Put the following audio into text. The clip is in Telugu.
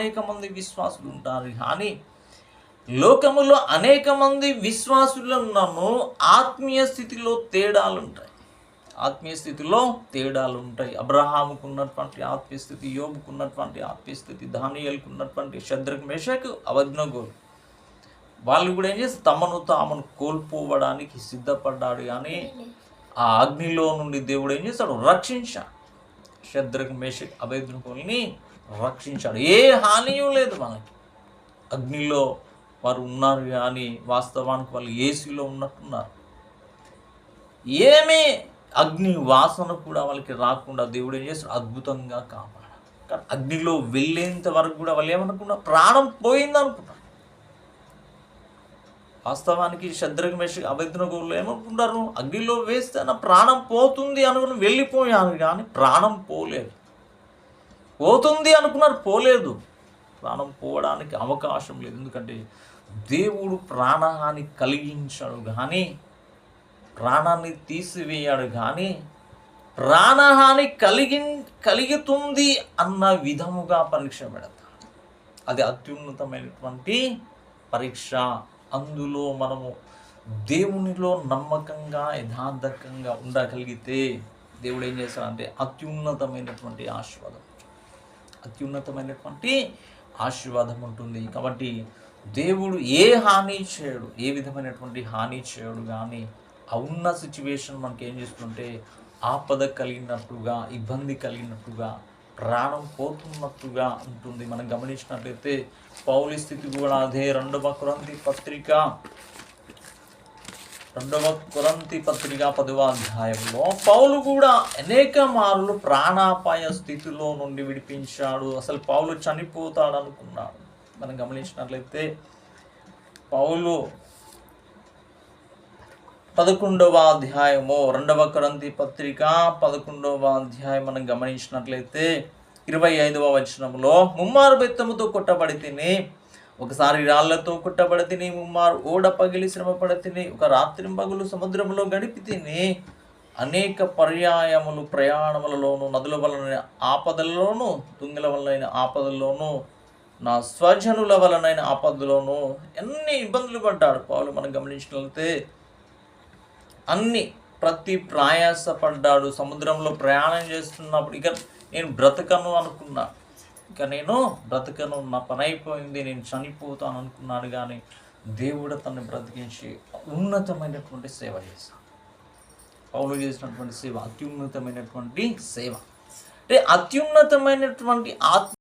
అనేక మంది విశ్వాసులు ఉంటారు కానీ లోకములో అనేక మంది విశ్వాసులను ఆత్మీయ స్థితిలో తేడాలు ఉంటాయి ఆత్మీయ స్థితిలో తేడాలు ఉంటాయి అబ్రహాముకు ఉన్నటువంటి ఆత్మీయ స్థితి యోబుకు ఉన్నటువంటి ఆత్మీయ స్థితి దానియల్కు ఉన్నటువంటి శద్రక్ మేషకు అవజ్ఞగోలు వాళ్ళు కూడా ఏం చేస్తారు తమను తామను కోల్పోవడానికి సిద్ధపడ్డాడు. కానీ ఆ అగ్నిలో నుండి దేవుడు ఏం చేస్తాడు? రక్షించాడు. శద్రకు మేషక్ అభేద్రకుల్ని రక్షించాడు. ఏ హానియూ లేదు మనకి. అగ్నిలో వారు ఉన్నారు కానీ వాస్తవానికి వాళ్ళు ఏసీలో ఉన్నట్టున్నారు. ఏమీ అగ్ని వాసన కూడా వాళ్ళకి రాకుండా దేవుడు ఏం చేస్తాడు? అద్భుతంగా కాపాడాడు. కానీ అగ్నిలో వెళ్ళేంత వరకు కూడా వాళ్ళు ఏమనుకున్నారు? ప్రాణం పోయింది అనుకున్నారు వాస్తవానికి శద్రక మేష అభ్యర్థనగోళ్ళు ఏమనుకుంటారు? అగ్నిలో వేస్తే నా ప్రాణం పోతుంది అనుకుని వెళ్ళిపోయాను కానీ ప్రాణం పోలేదు. పోతుంది అనుకున్నారు పోలేదు. ప్రాణం పోవడానికి అవకాశం లేదు. ఎందుకంటే దేవుడు ప్రాణహాని కలిగించాడు కానీ ప్రాణాన్ని తీసివేయాడు కానీ ప్రాణహాని కలిగి కలుగుతుంది అన్న విధముగా పరీక్ష పెడతాడు. అది అత్యున్నతమైనటువంటి పరీక్ష. అందులో మనము దేవునిలో నమ్మకంగా యథార్థకంగా ఉండగలిగితే దేవుడు ఏం చేస్తాడంటే అత్యున్నతమైనటువంటి ఆశీర్వాదం. అత్యున్నతమైనటువంటి ఆశీర్వాదం ఉంటుంది. కాబట్టి దేవుడు ఏ హాని చేయడు ఏ విధమైనటువంటి హాని చేయడు కానీ ఆ ఉన్న సిచ్యువేషన్ మనకి ఏం చేస్తుంటే ఆపద కలిగినట్టుగా ఇబ్బంది కలిగినట్టుగా ప్రాణం పోతున్నట్టుగా ఉంటుంది. మనం గమనించినట్లయితే పౌలి స్థితి కూడా అదే. రెండవ కురంతి పత్రిక రెండవ కురంతి పత్రిక పదవ అధ్యాయంలో పౌలు కూడా అనేక మార్లు ప్రాణాపాయ స్థితిలో నుండి విడిపించాడు. అసలు పౌలు చనిపోతాడు అనుకున్నాడు మనం గమనించినట్లయితే పౌలు పదకొండవ అధ్యాయము రెండవ కరంతి పత్రిక పదకొండవ అధ్యాయం మనం గమనించినట్లయితే ఇరవై ఐదవ వచనంలో ముమ్మారు బెత్తముతో కొట్టబడి తిని ఒకసారి రాళ్ళతో కొట్టబడి తిని ముమ్మారు ఓడ పగిలి శ్రమపడి తిని ఒక రాత్రి పగులు సముద్రంలో గడిపి తిని అనేక పర్యాయములు ప్రయాణములలోను నదుల వలన ఆపదలలోను తుంగల వలన ఆపదల్లోనూ నా స్వజనుల వలనైన ఆపదలోను ఎన్ని ఇబ్బందులు పడ్డాడు పౌలు మనం గమనించినట్లయితే అన్ని ప్రతి ప్రయాసపడ్డాడు సముద్రంలో ప్రయాణం చేస్తున్నప్పుడు ఇక నేను బ్రతకను అనుకున్నా. ఇక నేను బ్రతకను నా పని అయిపోయింది నేను చనిపోతాను అనుకున్నాను కానీ దేవుడు తనని బ్రతికించి ఉన్నతమైనటువంటి సేవ చేశాను పౌలు చేసినటువంటి సేవ అత్యున్నతమైనటువంటి సేవ. అంటే అత్యున్నతమైనటువంటి ఆత్మ